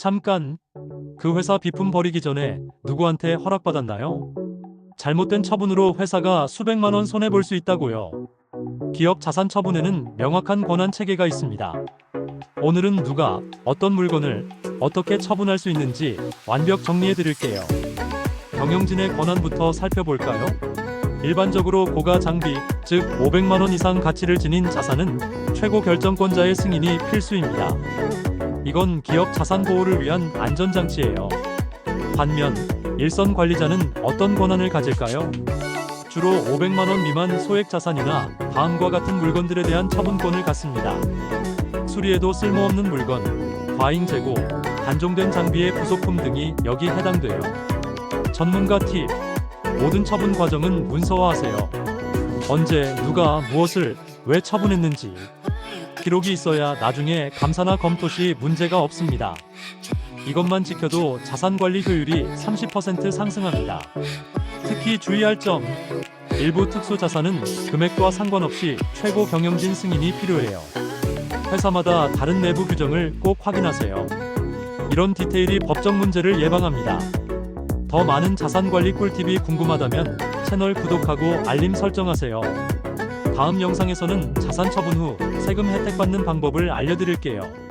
잠깐. 그 회사 비품 버리기 전에 누구한테 허락받았나요? 잘못된 처분으로 회사가 수백만 원 손해 볼 수 있다고요. 기업 자산 처분에는 명확한 권한 체계가 있습니다. 오늘은 누가 어떤 물건을 어떻게 처분할 수 있는지 완벽 정리해 드릴게요. 경영진의 권한부터 살펴볼까요? 일반적으로 고가 장비, 즉 500만 원 이상 가치를 지닌 자산은 최고 결정권자의 승인이 필수입니다. 이건 기업 자산 보호를 위한 안전장치예요. 반면 일선 관리자는 어떤 권한을 가질까요? 주로 500만 원 미만 소액 자산이나 다음과 같은 물건들에 대한 처분권을 갖습니다. 수리에도 쓸모없는 물건, 과잉 재고, 단종된 장비의 부속품 등이 여기 해당돼요. 전문가 팁. 모든 처분 과정은 문서화하세요. 언제, 누가, 무엇을, 왜 처분했는지. 기록이 있어야 나중에 감사나 검토 시 문제가 없습니다. 이것만 지켜도 자산 관리 효율이 30% 상승합니다. 특히 주의할 점. 일부 특수 자산은 금액과 상관없이 최고 경영진 승인이 필요해요. 회사마다 다른 내부 규정을 꼭 확인하세요. 이런 디테일이 법적 문제를 예방합니다. 더 많은 자산 관리 꿀팁이 궁금하다면 채널 구독하고 알림 설정하세요. 다음 영상에서는 자산 처분 후 세금 혜택 받는 방법을 알려드릴게요.